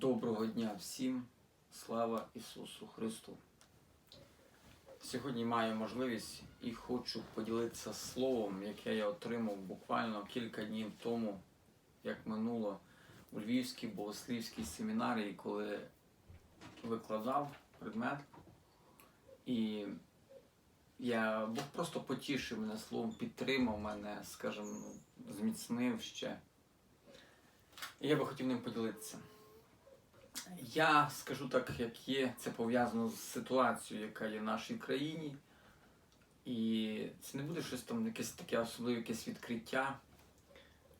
Доброго дня всім, слава Ісусу Христу. Сьогодні маю можливість і хочу поділитися словом, яке я отримав буквально кілька днів тому, як минуло у Львівській богослівській семінарії, коли викладав предмет. І я Бог просто потішив мене словом, підтримав мене, скажімо, ну, зміцнив ще. І я би хотів ним поділитися. Я скажу так, як є, це пов'язано з ситуацією, яка є в нашій країні. І це не буде щось там, якесь таке особливе якесь відкриття.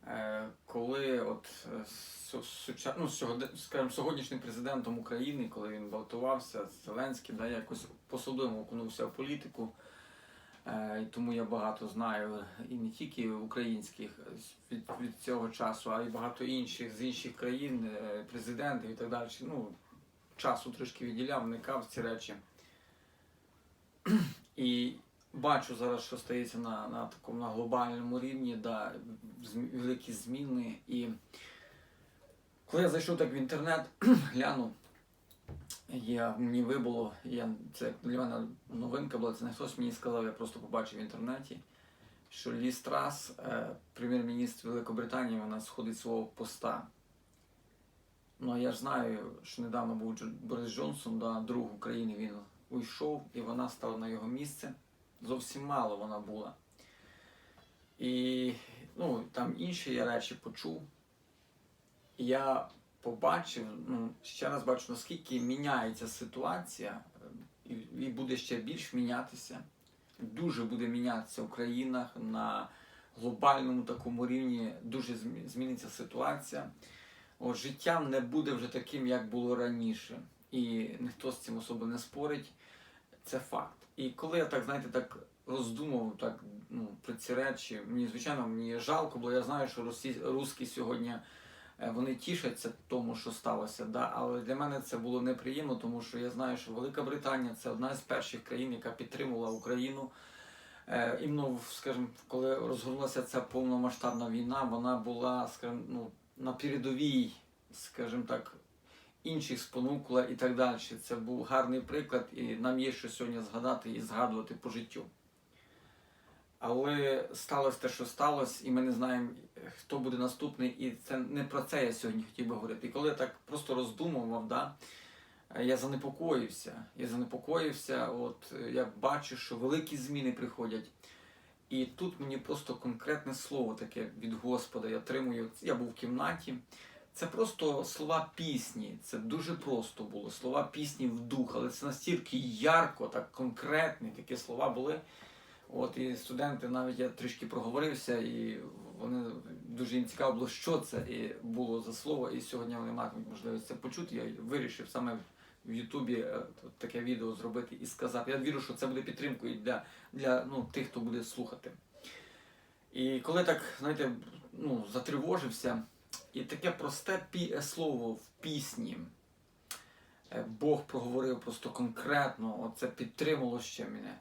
Е, Коли от е, ну, скажімо, сьогоднішнім президентом України, коли він балотувався, Зеленський, да, якось по-особливо окунувся в політику. Е, тому я багато знаю і не тільки українських від, від цього часу, а й багато інших з інших країн, е, президентів і так далі. Ну, часу трішки відділяв, вникав в ці речі. І бачу зараз, що стається на, на такому на глобальному рівні, да, великі зміни. І коли я зайшов так в інтернет, глянув, я, мені вибуло, я, це для мене новинка була, це не хтось мені сказав, я просто побачив в інтернеті, що Лі Страс, е, прем'єр-міністр Великобританії, вона сходить свого поста. Ну, а я ж знаю, що недавно був Джо- Борис Джонсон, да, друг України, він уйшов, і вона стала на його місце. Зовсім мало вона була. І ну, там інші я речі почув. Я побачив, ну, ще раз бачу, наскільки міняється ситуація, і, буде ще більш мінятися. Дуже буде мінятися в країнах на глобальному такому рівні, дуже зміниться ситуація. От, життя не буде вже таким, як було раніше. І ніхто з цим особо не спорить. Це факт. І коли я так, знаєте, так роздумував так, ну, про ці речі, мені, звичайно, мені жалко, бо я знаю, що русські сьогодні вони тішаться тому, що сталося. Да? Але для мене це було неприємно, тому що я знаю, що Велика Британія це одна з перших країн, яка підтримувала Україну. Е, іменно, скажімо, коли розгорнулася ця повномасштабна війна, вона була, скажімо, ну, на передовій, скажімо так, інших спонукла і так далі. Це був гарний приклад, і нам є що сьогодні згадати і згадувати по життю. Але сталося те, що сталося, і ми не знаємо, хто буде наступний, і це не про це я сьогодні хотів би говорити. І коли я так просто роздумував, да, я занепокоївся. Я занепокоївся, от я бачу, що великі зміни приходять. І тут мені просто конкретне слово таке від Господа я отримую. Я був в кімнаті. Це просто слова пісні. Це дуже просто було. Слова пісні в дух, але це настільки ярко, так конкретні такі слова були. От і студенти навіть я трішки проговорився, і вони дуже їм цікаво було, що це і було за слово. І сьогодні вони матимуть можливість це почути. Я вирішив саме в Ютубі е, таке відео зробити і сказати. Я вірю, що це буде підтримкою для, для ну, тих, хто буде слухати. І коли так, знаєте, ну, затривожився, і таке просте пі- слово в пісні. е, Бог проговорив просто конкретно, оце підтримало ще мене.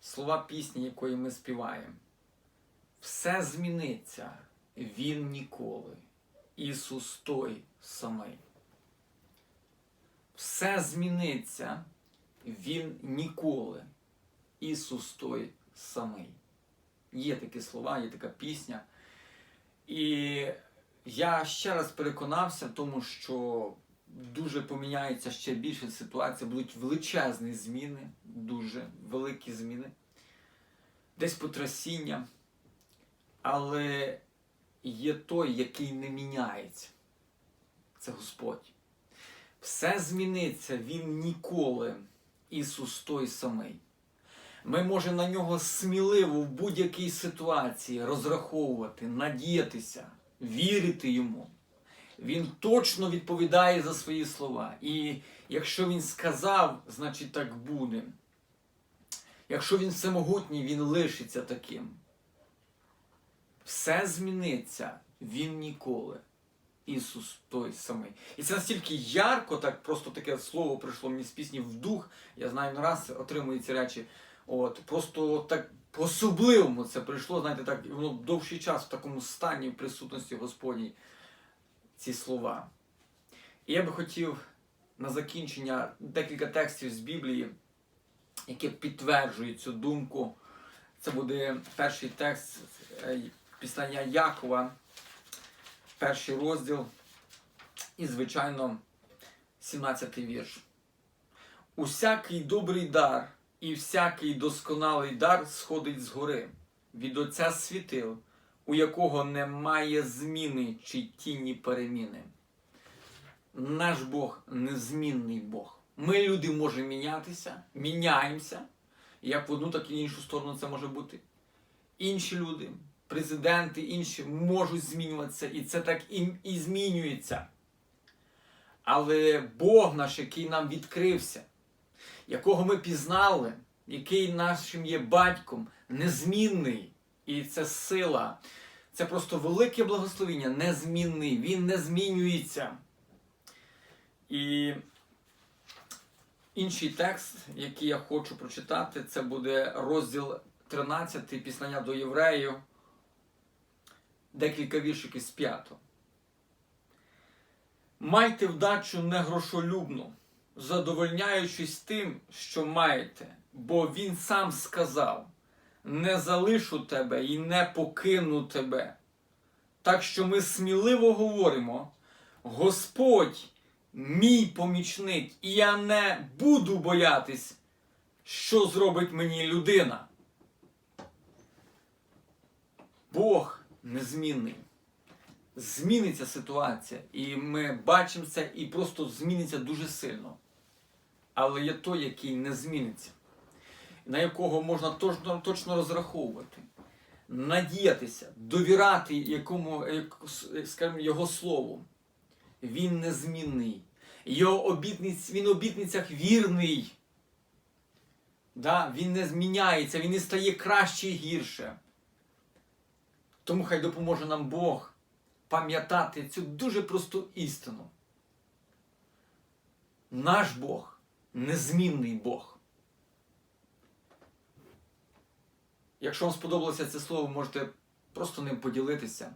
Слова пісні, якої ми співаємо. Все зміниться, Він ніколи. Ісус той самий. Все зміниться, Він ніколи. Ісус той самий. Є такі слова, є така пісня. І я ще раз переконався тому, що дуже поміняється ще більше ситуація, будуть величезні зміни, дуже великі зміни, десь потрясіння. Але є той, який не міняється. Це Господь. Все зміниться, Він ніколи. Ісус той самий. Ми можемо на нього сміливо в будь-якій ситуації розраховувати, надіятися, вірити йому. Він точно відповідає за свої слова. І якщо він сказав, значить так буде. Якщо він всемогутній, він лишиться таким. Все зміниться, він ніколи. Ісус той самий. І це настільки ярко, так просто таке слово прийшло мені з пісні в дух. Я знаю, не раз отримую ці речі. От, просто так по-особливому це прийшло, знаєте, так, воно довший час в такому стані присутності Господній ці слова. І я би хотів на закінчення декілька текстів з Біблії, які підтверджують цю думку. Це буде перший текст е, післання Якова, перший розділ, і, звичайно, 17 й вірш. Усякий добрий дар і всякий досконалий дар сходить згори від Отця світил, у якого немає зміни чи тіні переміни. Наш Бог незмінний Бог. Ми, люди, можемо мінятися, міняємося. Як в одну, так і в іншу сторону це може бути. Інші люди, президенти, інші можуть змінюватися, і це так і, і змінюється. Але Бог наш, який нам відкрився, якого ми пізнали, який нашим є батьком, незмінний. І це сила. Це просто велике благословення, незмінний. Він не змінюється. І інший текст, який я хочу прочитати, це буде розділ 13 післання до євреїв, декілька віршиків з 5. Майте вдачу не грошолюбну, задовольняючись тим, що маєте, бо він сам сказав: не залишу тебе і не покину тебе. Так що ми сміливо говоримо: Господь мій помічник, і я не буду боятись, що зробить мені людина. Бог незмінний. Зміниться ситуація, і ми бачимо це, і просто зміниться дуже сильно. Але є той, який не зміниться, на якого можна точно, точно розраховувати, надіятися, довіряти якому, скажімо, його слову. Він незмінний. Його обітниць, він в обітницях вірний. Да? Він не зміняється, він не стає краще і гірше. Тому хай допоможе нам Бог пам'ятати цю дуже просту істину. Наш Бог незмінний Бог. Якщо вам сподобалося це слово, можете просто ним поділитися.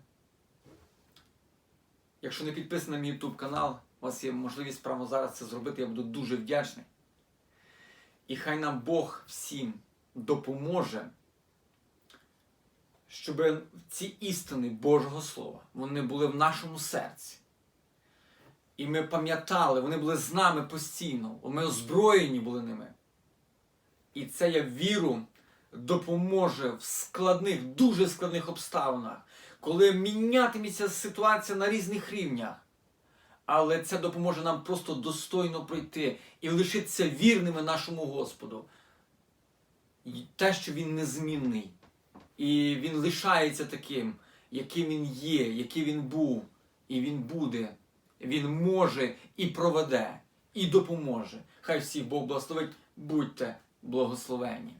Якщо не підписаний на мій YouTube канал, у вас є можливість прямо зараз це зробити, я буду дуже вдячний. І хай нам Бог всім допоможе, щоб ці істини Божого Слова вони були в нашому серці. І ми пам'ятали, вони були з нами постійно, ми озброєні були ними. І це я віру допоможе в складних, дуже складних обставинах, коли мінятиметься ситуація на різних рівнях. Але це допоможе нам просто достойно пройти і лишитися вірними нашому Господу. І те, що Він незмінний. І Він лишається таким, яким Він є, який Він був, і Він буде. Він може і проведе, і допоможе. Хай всіх Бог благословить, будьте благословені.